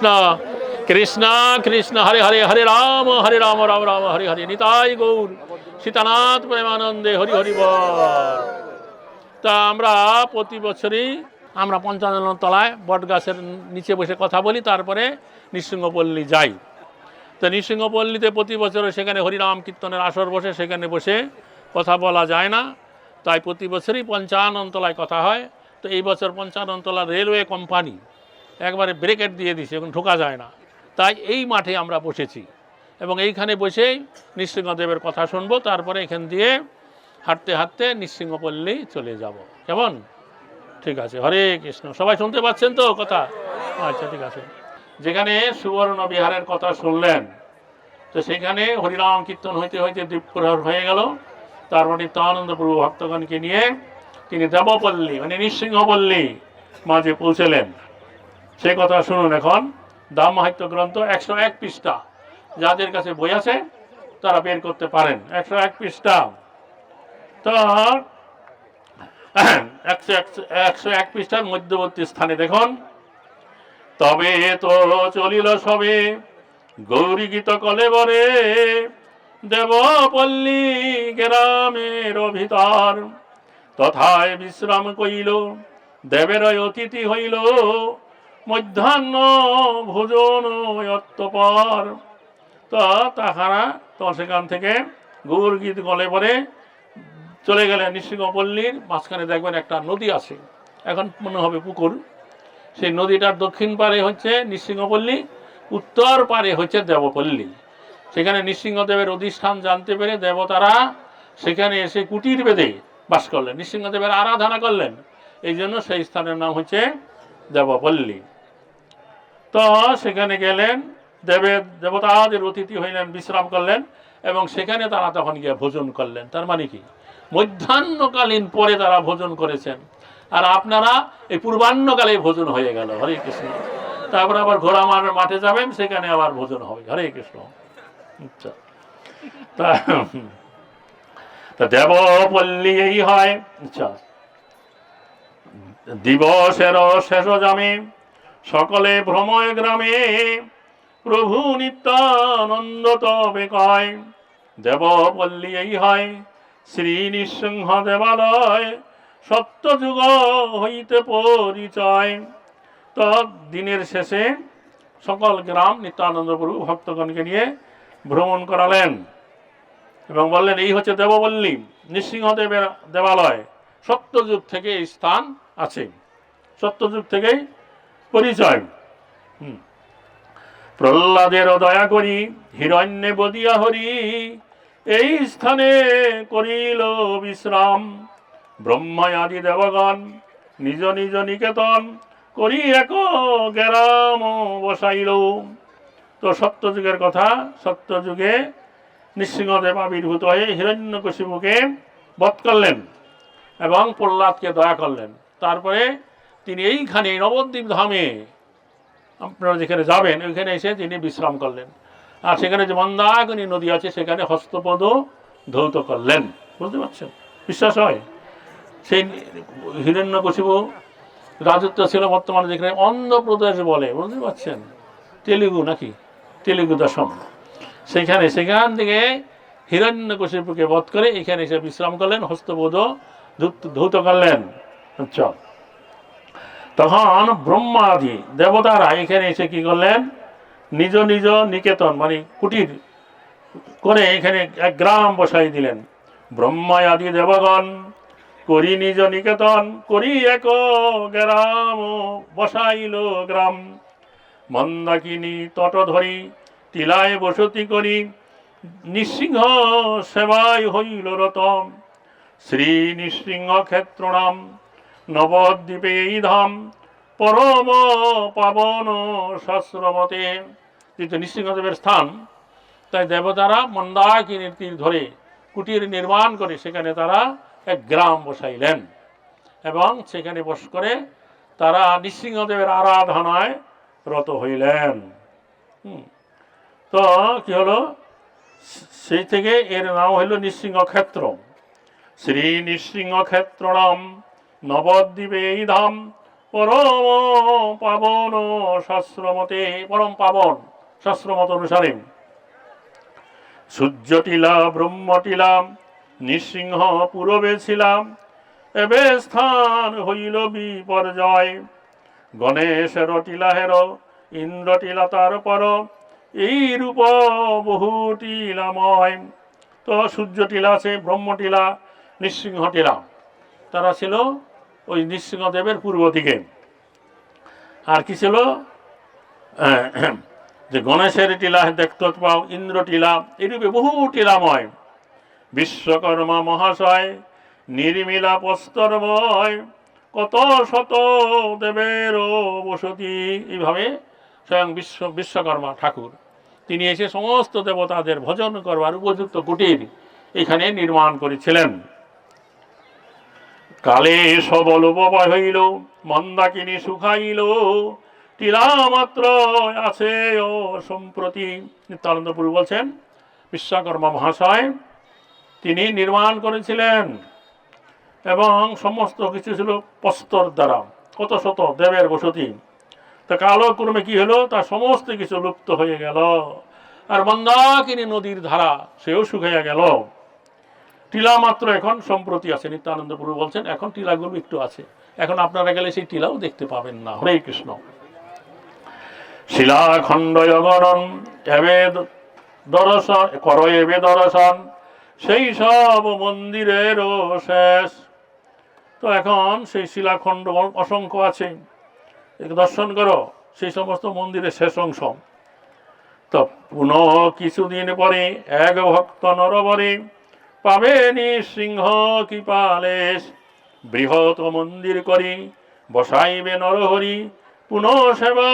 কৃষ্ণ কৃষ্ণ কৃষ্ণ, হরে হরে হরে রাম হরে রাম রাম রাম, হরে হরে। নিতাই গৌর, সীতানাথ প্রেমানন্দে হরি হরি তা আমরা প্রতি বছরই আমরা পঞ্চান্ন তলায় বট গাছের নিচে বসে কথা বলি, তারপরে নৃসিংহপল্লী যাই। তো নৃসিংহপল্লীতে প্রতি বছর সেখানে হরিনাম কীর্তনের আসর বসে, সেখানে বসে কথা বলা যায় না। তাই প্রতি বছরই পঞ্চানন তলায় কথা হয়। তো এই বছর পঞ্চানন তলা রেলওয়ে কোম্পানি একবারে ব্রেকেট দিয়ে দিছে, এখন ঢোকা যায় না। তাই এই মাঠে আমরা বসেছি। এবং এইখানে বসেই নৃসিংহদেবের কথা শুনব, তারপরে এখান দিয়ে হাঁটতে হাঁটতে নৃসিংহপল্লী চলে যাব। কেমন? ঠিক আছে, হরে কৃষ্ণ। সবাই শুনতে পাচ্ছেন তো কথা? আচ্ছা ঠিক আছে। যেখানে সুবর্ণ বিহারের কথা শুনলেন, তো সেখানে হরিনাম কীর্তন হইতে হইতে দ্বীপপ্রহর হয়ে গেল। তারপর নিত্যানন্দ প্রভু ভক্তগণকে নিয়ে তিনি দেবপল্লী মানে নৃসিংহপল্লী মাঝে পৌঁছলেন। সে কথা শুনুন এখন। দাম মাহাত্য গ্রন্থ একশো এক পৃষ্ঠা। যাদের কাছে বই আছে, তারা বের করতে পারেন। একশো এক পৃষ্ঠা। তো, একশো একশো এক পৃষ্ঠার মধ্যবর্তী স্থানে দেখুন। তবে তো চলিল সবে, গৌরী গীত কলেবরে দেবপল্লী গ্রামের ভিতর তথায় বিশ্রাম কইল দেবের অতিথি হইল মধ্যাহ্ন ভোজন অত্যপর। তো তাহারা তো সেখান থেকে গৌর গীত গলে পরে চলে গেলেন নৃসিংহপল্লীর মাঝখানে দেখবেন একটা নদী আছে। এখন মনে হবে পুকুর। সেই নদীটার দক্ষিণ পারে হচ্ছে নৃসিংহপল্লী, উত্তর পারে হচ্ছে দেবপল্লী। সেখানে নৃসিংহদেবের অধিষ্ঠান জানতে পেরে দেবতারা সেখানে এসে কুটির বেঁধে বাস করলেন, নৃসিংহদেবের আরাধনা করলেন। এই জন্য সেই স্থানের নাম হচ্ছে দেবপল্লী। তো সেখানে গেলেন, দেবের দেবতাদের অতিথি হইলেন, বিশ্রাম করলেন, এবং সেখানে তারা তখন গিয়ে ভোজন করলেন। তার মানে কি? মধ্যাহ্নকালীন পরে তারা ভোজন করেছেন। আর আপনারা এই পূর্বাহ্নকালে ভোজন হয়ে গেল, হরে কৃষ্ণ। তারপর আবার ঘোড়া মাঠে যাবেন, সেখানে আবার ভোজন হবে, হরে কৃষ্ণ। আচ্ছা। তা তা দেবপল্লী এই হয়। আচ্ছা। দিবসের শেষ জামে সকলে ভ্রময় গ্রামে প্রভু নিত্যানন্দ তবে কয়, দেবপল্লী এই হয়, শ্রী নৃসিংহ দেবালয় সত্যযুগ হইতে পরিচয়। দিনের শেষে সকল গ্রাম নিত্যানন্দ প্রভু ভক্তগণকে নিয়ে ভ্রমণ করালেন এবং বললেন, এই হচ্ছে দেবপল্লী নৃসিংহদেবের দেবালয়। সত্যযুগ থেকে এই স্থান আছে। সত্যযুগ থেকেই পরিচয়। প্রহ্লাদেরও দয়া করি, হিরণ্যে বদিয়া হরি, এই স্থানে করিল বিশ্রাম। ব্রহ্মা আদি দেবগণ, নিজ নিজ নিকেতন করি এক গেরাম বসাইল। তো সত্যযুগের কথা সত্যযুগে নৃসিংহদেব আবির্ভূত হয়ে হিরণ্যকশিপুকে বধ করলেন এবং প্রহ্লাদকে দয়া করলেন। তারপরে তিনি এইখানে নবদ্বীপ ধামে, আপনারা যেখানে যাবেন, ওইখানে এসে তিনি বিশ্রাম করলেন। আর সেখানে যে মন্দাকিনী নদী আছে, সেখানে হস্তপদ ধৌত করলেন। বুঝতে পারছেন? বিশ্বাস হয়? সেই হিরণ্যকশিপু রাজত্ব ছিল বর্তমানে যেখানে অন্ধ্রপ্রদেশ বলে, বুঝতে পারছেন? তেলেগু নাকি? তেলেগু দশম। সেখানে, সেখান থেকে হিরণ্যকশিপুকে বধ করে এখানে এসে বিশ্রাম করলেন ধূত- ধৌত করলেন। আচ্ছা তখন ব্রহ্মাদি দেবতারা এখানে এসে কি করলেন? নিজ নিজ নিকেতন মানে কুটির করে এখানে এক গ্রাম বসাই দিলেন। ব্রহ্মা আদি দেবগণ, করি নিজ নিকেতন, করি এক গ্রাম বসাইল গ্রাম। মন্দাকিনী তট ধরি টিলায় বসতি করি, নৃসিংহ সেবায় হইল রতম শ্রী নৃসিংহ ক্ষেত্রনাম নবদ্বীপে ধাম পরম পাবন শাস্ত্রমতে যেহেতু নৃসিংহদেবের স্থান। তাই দেবতারা মন্দাকিনীর তীর ধরে কুটির নির্মাণ করে সেখানে তারা এক গ্রাম বসাইলেন। এবং সেখানে বস করে তারা নৃসিংহদেবের আরাধনায় রত হইলেন। তো কি হলো? সেই থেকে এর নাম হইল নৃসিংহ ক্ষেত্র শ্রী নৃসিংহ ক্ষেত্রণম নবদ্বীপে এই ধাম পরম পাবন শাস্ত্রমতে, পরম পাবন শাস্ত্রমত অনুসারে। সূর্যটিলা, ব্রহ্মটিলা, নৃসিংহ পূরবে ছিলাম, এবে স্থান হইল বিপর্যয়। গণেশের টিলাহের ইন্দ্র টিলা তার পর এই রূপ বহু টিলাময় তো সূর্য টিলা আছে ব্রহ্ম টিলা নৃসিংহ টিলা তারা ছিল ওই নৃসিংহদেবের পূর্ব দিকে। আর কি ছিল? যে গণেশের টিলা দেখতে পাও ইন্দ্র টিলা, এরূপে বহু টিলাময়। বিশ্বকর্মা মহাশয়, নির্মিলা প্রস্তরময়, কত শত দেবের বসতি। এইভাবে স্বয়ং বিশ্ব, বিশ্বকর্মা ঠাকুর। তিনি এসে সমস্ত দেবতাদের ভজন করবার উপযুক্ত কুটির এখানে নির্মাণ করেছিলেন। কালে সবল উপময় হইল, মন্দাকিনী শুকাইল। টিলা মাত্র আছে ও সম্প্রতি। নিত্যানন্দপুর বলছেন, বিশ্বকর্মা মহাশয়, তিনি নির্মাণ করেছিলেন এবং সমস্ত কিছু ছিল প্রস্তর দ্বারা, কত শত দেবের বসতি। তা কালক্রমে কি হলো? তার সমস্ত কিছু লুপ্ত হয়ে গেল। আর মন্দাকিনী নদীর ধারা, সেও শুকাইয়া গেল। টিলা মাত্র এখন সম্প্রতি আছে। নিত্যানন্দ প্রভু বলছেন, এখন টিলাগুলো একটু আছে। এখন আপনারা গেলে সেই টিলাও দেখতে পাবেন না। হরে কৃষ্ণ। শিলাখণ্ড অগণন এবে দর্শন, কর এবে দর্শন, সেই সব মন্দিরেরও শেষ। তো এখন সেই শিলাখণ্ড অসংখ্য আছে। দর্শন করো, সেই সমস্ত মন্দিরের শেষ অংশ। তো পুনঃ কিছুদিন পরে এক ভক্ত নরবরে পাবেনি সিংহ কি পালেশ বৃহৎ মন্দির করি, বসাইবে নরহরি, পুনঃ সেবা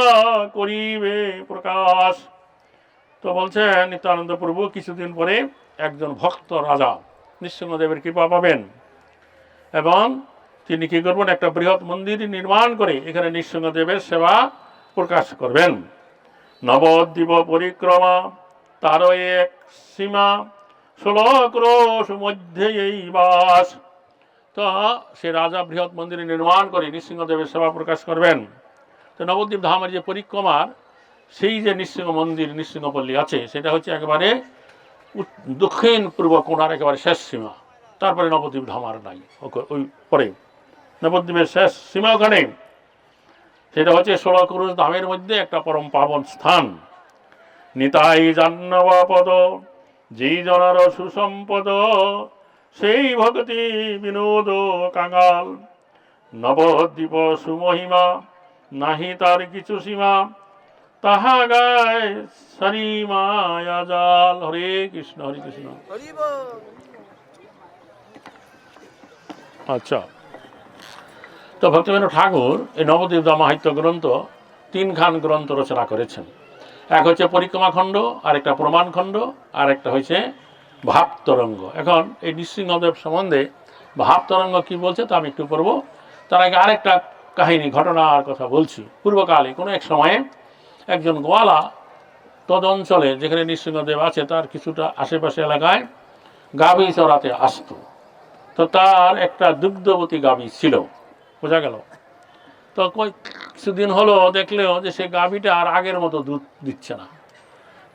করিবে প্রকাশ। তো বলছেন নিত্যানন্দ প্রভু কিছুদিন পরে একজন ভক্ত রাজা নৃসিংহদেবের কৃপা পাবেন। এবং তিনি কি করবেন? একটা বৃহৎ মন্দির নির্মাণ করে এখানে নৃসিংহদেবের সেবা প্রকাশ করবেন। নবদ্বীপ পরিক্রমা, তারও এক সীমা ষোলক রোষ মধ্যে এই বাস। তো সে রাজা বৃহৎ মন্দির নির্মাণ করে নৃসিংহদেবের সেবা প্রকাশ করবেন। তো নবদ্বীপ ধামের যে পরিক্রমার, সেই যে নৃসিংহ মন্দির, নৃসিংহপল্লী আছে, সেটা হচ্ছে একেবারে দক্ষিণ পূর্ব কোণার একেবারে শেষ সীমা। তারপরে নবদ্বীপ ধাম আর নাই। ওই পরে। নবদ্বীপের শেষ সীমা ওখানে। সেটা হচ্ছে ষোলো কুরুষ ধামের মধ্যে একটা পরম পাবন স্থান। নিতাই জাহ্নবা পদ যেই জনার সুসম্পদ, সেই ভক্তি বিনোদ কাঙাল। নবদ্বীপ সুমহিমা, নাহি তার কিছু সীমা, তাহা গায় সারি জাল। হরে কৃষ্ণ হরে কৃষ্ণ। আচ্ছা। তো ভক্তিবেন্দ্র ঠাকুর, এই নবদ্বীপ দামাহিত্য গ্রন্থ তিনখান গ্রন্থ রচনা করেছেন। এক হচ্ছে পরিক্রমা খণ্ড আর একটা প্রমাণ খণ্ড আর একটা হচ্ছে ভাব তরঙ্গ। এখন এই নৃসিংহদেব সম্বন্ধে ভাব তরঙ্গ কী বলছে তা আমি একটু পড়ব। তার আগে আরেকটা কাহিনী, ঘটনার কথা বলছি। পূর্বকালে কোনো এক সময়ে একজন গোয়ালা তদ অঞ্চলে যেখানে নৃসিংহদেব আছে, তার কিছুটা আশেপাশে এলাকায় গাভী চড়াতে আসতো। তো তার একটা দুগ্ধবতী গাভী ছিল। বোঝা গেল? তো কই কিছুদিন হলো দেখলেও যে সে গাভীটা আর আগের মতো দুধ দিচ্ছে না।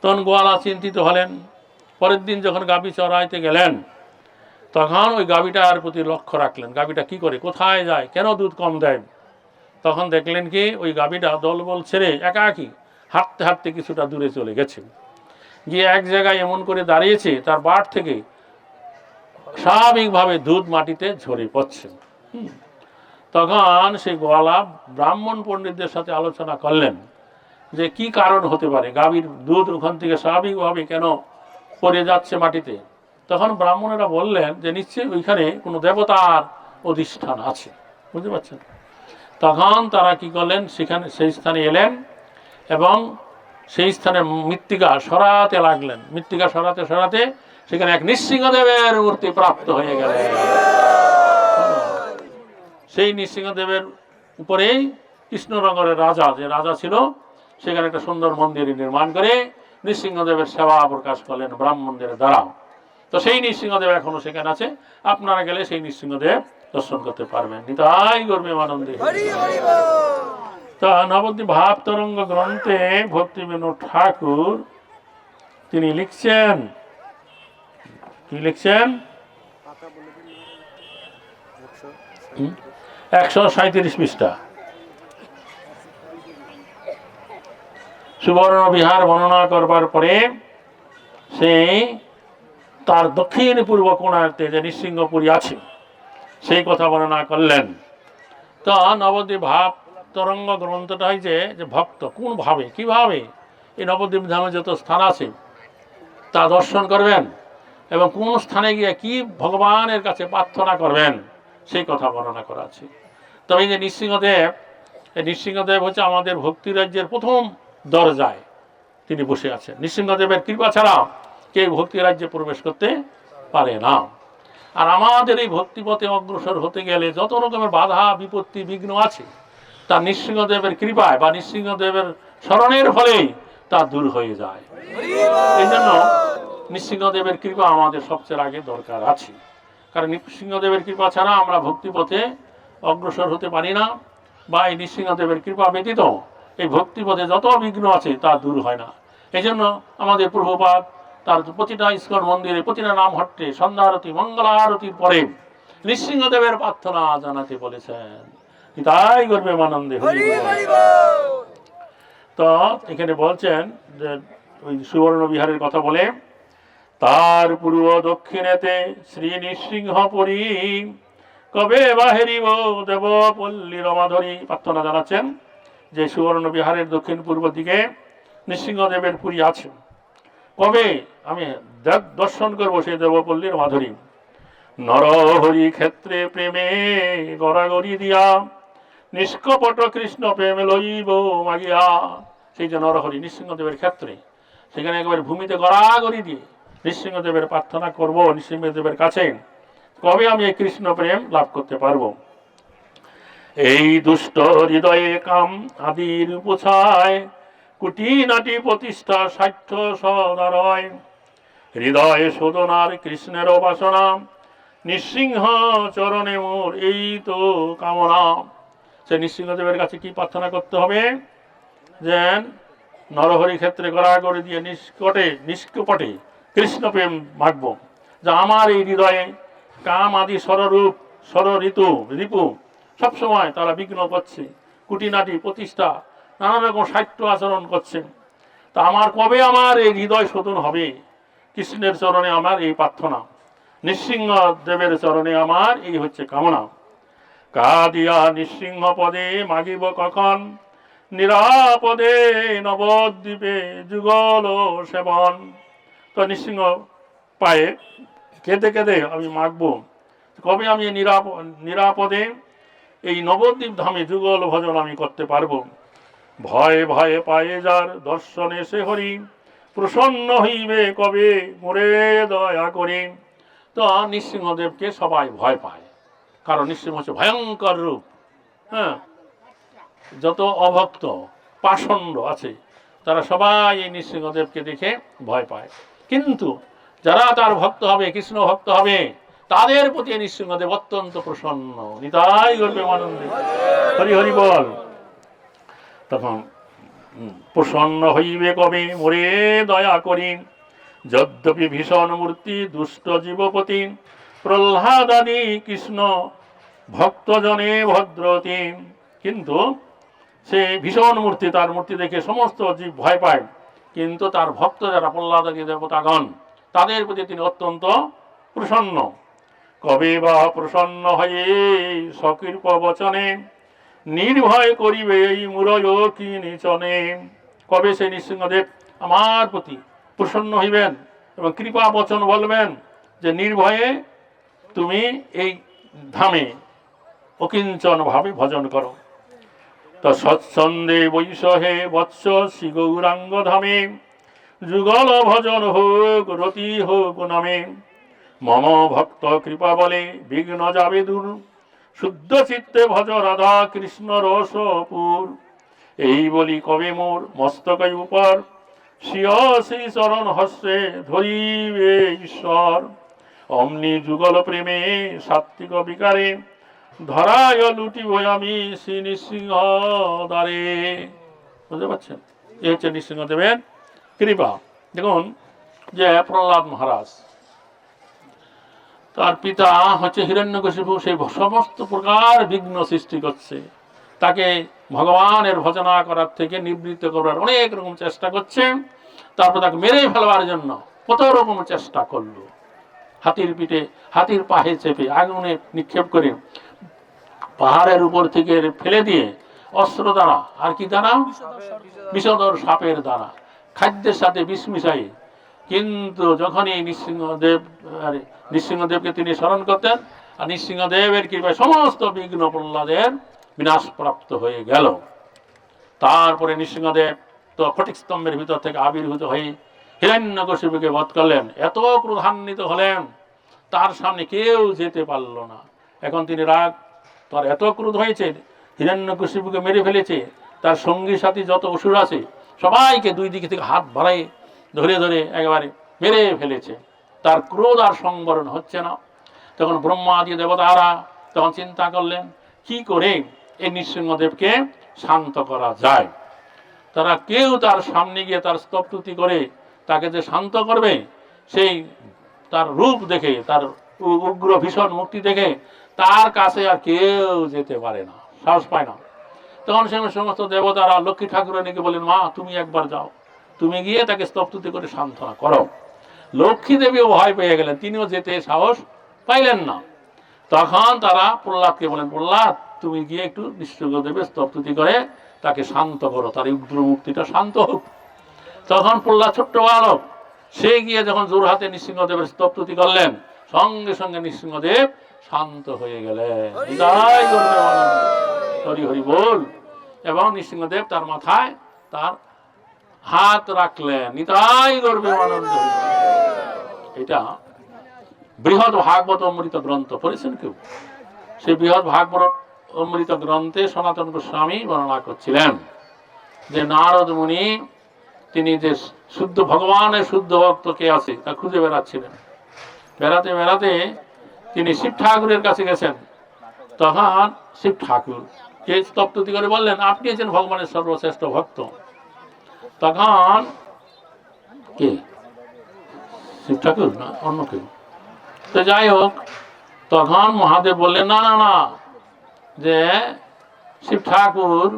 তখন গোয়ালা চিন্তিত হলেন। পরের দিন যখন গাভী চড়াইতে গেলেন, তখন ওই গাভীটার প্রতি লক্ষ্য রাখলেন। গাভীটা কি করে, কোথায় যায়, কেন দুধ কম দেয়? তখন দেখলেন কি, ওই গাভীটা দলবল ছেড়ে একাকী হাঁটতে হাঁটতে কিছুটা দূরে চলে গেছে। গিয়ে এক জায়গায় এমন করে দাঁড়িয়েছে, তার বাট থেকে স্বাভাবিকভাবে দুধ মাটিতে ঝরে পড়ছে। তখন সেই গোয়ালা ব্রাহ্মণ পণ্ডিতদের সাথে আলোচনা করলেন যে কি কারণ হতে পারে? গাভীর দুধ ওখান থেকে স্বাভাবিকভাবে কেন পড়ে যাচ্ছে মাটিতে? তখন ব্রাহ্মণেরা বললেন যে নিশ্চয়ই ওইখানে কোনো দেবতার অধিষ্ঠান আছে। বুঝতে পারছেন? তখন তারা কি করলেন? সেখানে সেই স্থানে এলেন এবং সেই স্থানে মৃত্তিকা সরাতে লাগলেন। মৃত্তিকা সরাতে সরাতে সেখানে এক নৃসিংহদেবের মূর্তি প্রাপ্ত হয়ে গেল সেই নৃসিংহদেবের উপরেই কৃষ্ণনগরের রাজা যে রাজা ছিল সেখানে একটা সুন্দর মন্দির নির্মাণ করে নৃসিংহদেবের সেবা প্রকাশ করলেন ব্রাহ্মণদের দ্বারা। তো সেই নৃসিংহদেব এখনও সেখানে আছে। আপনারা গেলে সেই নৃসিংহদেব দর্শন করতে পারবেন। নিতাই করবে আনন্দে তা নবদ্বীপ ভাব তরঙ্গ গ্রন্থে ভক্তি বিনোদ ঠাকুর তিনি লিখছেন। কি লিখছেন? একশো সাঁত্রিশ পৃষ্ঠা। সুবর্ণ বিহার বর্ণনা করবার পরে সেই তার দক্ষিণ পূর্ব কোণার্তে যে নৃসিংহপুরী আছে, সেই কথা বর্ণনা করলেন। তো নবদ্বীপ ভাব তরঙ্গ গ্রন্থটা হয়েছে যে ভক্ত, কোন ভাবে, কীভাবে এই নবদ্বীপ ধামে যত স্থান আছে, তা দর্শন করবেন এবং কোন স্থানে গিয়ে কি ভগবানের কাছে প্রার্থনা করবেন সেই কথা বর্ণনা করা আছে। তবে এই যে নৃসিংহদেব এই নৃসিংহদেব হচ্ছে আমাদের ভক্তি রাজ্যের প্রথম দরজায় তিনি বসে আছেন। নৃসিংহদেবের কৃপা ছাড়া কেউ ভক্তি রাজ্যে প্রবেশ করতে পারে না। আর আমাদের এই ভক্তিপথে অগ্রসর হতে গেলে যত রকমের বাধা বিপত্তি বিঘ্ন আছে তা নৃসিংহদেবের কৃপায় বা নৃসিংহদেবের স্মরণের ফলেই তা দূর হয়ে যায়। এই জন্য নৃসিংহদেবের কৃপা আমাদের সবচেয়ে আগে দরকার আছে। কারণ নৃসিংহদেবের কৃপা ছাড়া আমরা ভক্তিপথে অগ্রসর হতে পারি না বা এই নৃসিংহদেবের কৃপা ব্যতীত এই ভক্তিপথে যত বিঘ্ন আছে তা দূর হয় না। এই জন্য আমাদের প্রভুপাত তার প্রতিটা ইস্কন মন্দিরে প্রতিটা নাম হট্টে সন্ধ্যা মঙ্গলা আরতির পরে নৃসিংহদেবের প্রার্থনা জানাতে বলেছেন। তাই করবে মানন্দে তো এখানে বলছেন যে ওই সুবর্ণ বিহারের কথা বলে তার পূর্ব দক্ষিণেতে শ্রী নৃসিংহপুরী কবে বাহেরিব দেব পল্লী রমাধরী? প্রার্থনা জানাচ্ছেন যে সুবর্ণ বিহারের দক্ষিণ পূর্ব দিকে নৃসিংহদেবের পুরী আছে। কবে? আমি দর্শন করব সেই দেবপল্লীর মাধুরী নরহরি ক্ষেত্রে প্রেমে গড়াগড়ি দিয়া, নিষ্কপট কৃষ্ণ প্রেম লইব মাগিয়া। সেই যে নরহরি নৃসিংহদেবের ক্ষেত্রে, সেখানে একেবারে ভূমিতে গড়াগড়ি দিয়ে নৃসিংহদেবের প্রার্থনা করব, নৃসিংহদেবের কাছে কবে আমি এই কৃষ্ণ প্রেম লাভ করতে পারব? এই দুষ্ট হৃদয়ে কাম আদির পোছায় কুটি নাটি প্রতিষ্ঠা সাধ্য সদারয়। হৃদয়ে শোধনার কৃষ্ণের বাসনা, নৃসিংহ চরণে মোর এই তো কামনা। সে নৃসিংহদেবের কাছে কি প্রার্থনা করতে হবে? যেন নরহরি ক্ষেত্রে গড়াগড়ি দিয়ে নিষ্কটে, নিষ্কপটে কৃষ্ণ প্রেম মাগব যা আমার এই হৃদয়ে কাম আদি স্বরূপ স্বর ঋতু রিপু, সবসময় তারা বিঘ্ন করছে, কুটিনাটি প্রতিষ্ঠা, নানা রকম সাহিত্য আচরণ করছে। তা আমার কবে আমার এই হৃদয় শোধন হবে? কৃষ্ণের চরণে আমার এই প্রার্থনা। নৃসিংহ দেবের চরণে আমার এই হচ্ছে কামনা। কাদিয়া নৃসিংহ পদে মাগিব কখন? নিরাপদে নবদ্বীপে যুগল সেবন। তো নৃসিংহ পায়ে। কেঁদে কেঁদে আমি মাগবো কবে আমি নিরাপদে এই নবদ্বীপ ধামে যুগল ভজন আমি করতে পারব। ভয়ে ভয়ে পায়ে যার দর্শনে সে হরি। প্রসন্ন হইবে কবে? মোরে দয়া করি। তো নৃসিংহদেবকে সবাই ভয় পায়। কারণ নৃসিংহ হচ্ছে ভয়ঙ্কর রূপ। হ্যাঁ? যত অভক্ত, পাষণ্ড আছে, তারা সবাই এই নৃসিংহদেবকে দেখে ভয় পায়। কিন্তু যারা তার ভক্ত হবে, কৃষ্ণ ভক্ত হবে, তাদের প্রতি নৃসিংহদেব অত্যন্ত প্রসন্ন। নিতাই করবে আনন্দে। হরি হরি বল। তখন প্রসন্ন হইবে কবে? মোরে দয়া করি। যদ্যপি ভীষণ মূর্তি, দুষ্ট জীবপতি প্রহ্লাদ আদি কৃষ্ণ, ভক্তজনে ভদ্রতি। কিন্তু সে ভীষণ মূর্তি, তার মূর্তি দেখে সমস্ত জীব ভয় পায়। কিন্তু তার ভক্ত যারা প্রহ্লাদ দেবতাগণ, তাদের প্রতি তিনি অত্যন্ত প্রসন্ন। কবে বা প্রসন্ন হয়ে সকৃপ বচনে, নির্ভয় করিবে এই মুরয় কি নিচনে। কবে সেই নৃসিংহদেব আমার প্রতি প্রসন্ন হইবেন এবং কৃপা বচন বলবেন যে, নির্ভয়ে তুমি এই ধামে অকিঞ্চনভাবে ভজন করো। তো সৎসন্দে বৈষহে বৎস শ্রী গৌরাঙ্গ ধামে যুগল ভজন হোক, রতি হোক নামে। মম ভক্ত কৃপা বলে বিঘ্ন যাবে দূর। শুদ্ধ চিত্তে ভজ রাধা কৃষ্ণ রসপুর এই বলি কবে মোর মস্তক উপর। শিয় শ্রী চরণ হস্তে ধরিবে ঈশ্বর। অমনি যুগল প্রেমে সাত্বিক বিকারে ধরায় লুটিব আমি শ্রী নৃসিংহ দ্বারে বুঝতে পারছেন? এ হচ্ছে নৃসিংহদেবের কৃপা। দেখুন, যে প্রহ্লাদ মহারাজ, তার পিতা হচ্ছে হিরণ্যকশিপু সেই সমস্ত প্রকার বিঘ্ন সৃষ্টি করছে। তাকে ভগবানের ভজনা করার থেকে নিবৃত্ত করার অনেক রকম চেষ্টা করছে। তারপর তাকে মেরে ফেলবার জন্য কত রকম চেষ্টা করল। হাতির পিঠে, হাতির পাহে চেপে আগুনে নিক্ষেপ করে পাহাড়ের উপর থেকে ফেলে দিয়ে অস্ত্র দ্বারা আর কি দ্বারা বিষধর সাপের দ্বারা খাদ্যের সাথে বিষ মিশাই কিন্তু যখনই নৃসিংহদেব নৃসিংহদেবকে তিনি স্মরণ করতেন, আর নৃসিংহদেবের কৃপায় সমস্ত বিঘ্ন প্রহ্লাদের বিনাশপ্রাপ্ত হয়ে গেল। তারপরে নৃসিংহদেব তো ফটিক স্তম্ভের ভিতর থেকে আবির্ভূত হয়ে হিরণ্যকশিপুকে বধ করলেন। এত ক্রোধান্বিত হলেন, তার সামনে কেউ যেতে পারল না। এখন তিনি রাগ তার এত ক্রোধ হয়েছে, হিরণ্যকশিপুকে মেরে ফেলেছে, তার সঙ্গী সাথী যত অসুর আছে, সবাইকে দুই দিকে থেকে হাত বাড়াই ধরে ধরে একেবারে মেরে ফেলেছে। তার ক্রোধ আর সংবরণ হচ্ছে না। তখন ব্রহ্মাদি দেবতারা তখন চিন্তা করলেন, কি করে এই নৃসিংহদেবকে শান্ত করা যায়? তারা কেউ তার সামনে গিয়ে তার স্তবতুতি করে তাকে যে শান্ত করবে, সেই তার রূপ দেখে, তার উগ্র ভীষণ মূর্তি দেখে তার কাছে আর কেউ যেতে পারে না, সাহস পায় না। তখন সে সমস্ত দেবতারা, লক্ষ্মী ঠাকুরানীকে বলেন মা, তুমি একবার যাও। তুমি গিয়ে তাকে স্তবতুতি করে সান্ত্বনা করো। লক্ষ্মী দেবীও ভয় পেয়ে গেলেন। তিনিও যেতে সাহস পাইলেন না। তখন তারা প্রহ্লাদকে বলেন প্রহ্লাদ, তুমি গিয়ে একটু নৃসিংহদেবের স্তবতুতি করে তাকে শান্ত করো। তার উগ্র মুক্তিটা শান্ত হোক। তখন প্রহ্লাদ ছোট্ট বালক, সে গিয়ে যখন জোর হাতে নৃসিংহদেবের স্তবতুতি করলেন, সঙ্গে সঙ্গে নৃসিংহদেব শান্ত হয়ে গেলেন হৃদয় গর্বে আনন্দ। হরি হরি বল। এবং নৃসিংহদেব তার মাথায় তার হাত রাখলেন। নিতাই গর্বে আনন্দ এটা বৃহৎ ভাগবত অমৃত গ্রন্থ। পড়েছেন কেউ? সেই বৃহৎ ভাগবত অমৃত গ্রন্থে সনাতন গোস্বামী বর্ণনা করছিলেন যে নারদ মুনি তিনি যে শুদ্ধ ভগবানের শুদ্ধ ভক্ত কে আছে তা খুঁজে বেড়াচ্ছিলেন। বেড়াতে বেড়াতে তিনি শিব ঠাকুরের কাছে গেছেন। তখন শিব ঠাকুর কে স্তপ্তুতি করে বললেন, আপনি আছেন ভগবানের সর্বশ্রেষ্ঠ ভক্ত। তখন কে? শিব ঠাকুর না, অন্য কেউ? তো যাই হোক, তখন মহাদেব বললেন, না না না, যে শিব ঠাকুর,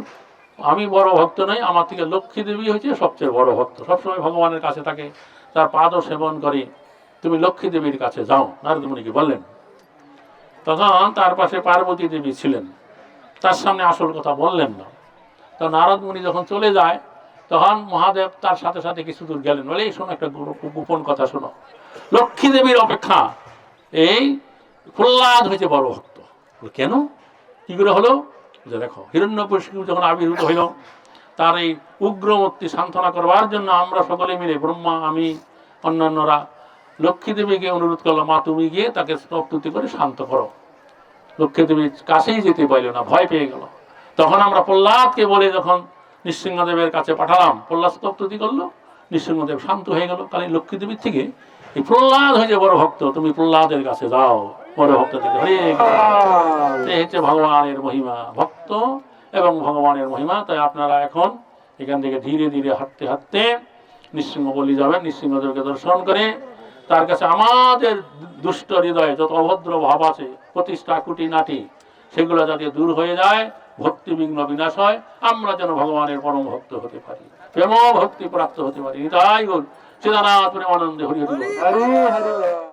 আমি বড় ভক্ত নই, আমার থেকে লক্ষ্মী দেবী হচ্ছে সবচেয়ে বড় ভক্ত। সবসময় ভগবানের কাছে থাকে, তার পাদ সেবন করি। তুমি লক্ষ্মী দেবীর কাছে যাও। নারদ মুনিকে বললেন? তখন তার পাশে পার্বতী দেবী ছিলেন। তার সামনে আসল কথা বললেন না। তো নারদ মুনি যখন চলে যায়, তখন মহাদেব তার সাথে সাথে কিছু দূর গেলেন। বলে, এই শোনো একটা গোপন কথা শোনো। লক্ষ্মী দেবীর অপেক্ষা, এই প্রহ্লাদ হয়েছে বড় ভক্ত। কেন? কি করে হলো? যে দেখো হিরণ্যকশিপু যখন আবির্ভূত হইল, তার এই উগ্রমূর্তি সান্ত্বনা করবার জন্য আমরা সকলে মিলে ব্রহ্মা, আমি, অন্যান্যরা লক্ষ্মী দেবীকে অনুরোধ করল মা তুমি গিয়ে তাকে স্তপ্তুতি করে শান্ত করো। লক্ষ্মী দেবীর কাছেই যেতে পারল না ভয় পেয়ে গেল। তখন আমরা প্রহ্লাদকে বলে যখন নৃসিংহদেবের কাছে পাঠালাম প্রহ্লাদ স্তপ্তুতি করল নৃসিংহদেব শান্ত হয়ে গেল। তাহলে লক্ষ্মী দেবীর থেকে এই প্রহ্লাদ হয়েছে বড় ভক্ত তুমি প্রহ্লাদের কাছে যাও বড় ভক্ত থেকে হরে। হচ্ছে ভগবানের মহিমা ভক্ত এবং ভগবানের মহিমা। তাই আপনারা এখন এখান থেকে ধীরে ধীরে হাঁটতে হাঁটতে নৃসিংহ বলি যাবেন নৃসিংহদেবকে দর্শন করে তার কাছে আমাদের দুষ্ট হৃদয়ে যত অভদ্র ভাব আছে, প্রতিষ্ঠা, কুটি, নাটি, সেগুলো যাতে দূর হয়ে যায় ভক্তি বিঘ্ন বিনাশ হয়, আমরা যেন ভগবানের পরম ভক্ত হতে পারি, প্রেম ভক্তি প্রাপ্ত হতে পারি তাই বল চিদানাথ প্রেমানন্দে। হরে হরে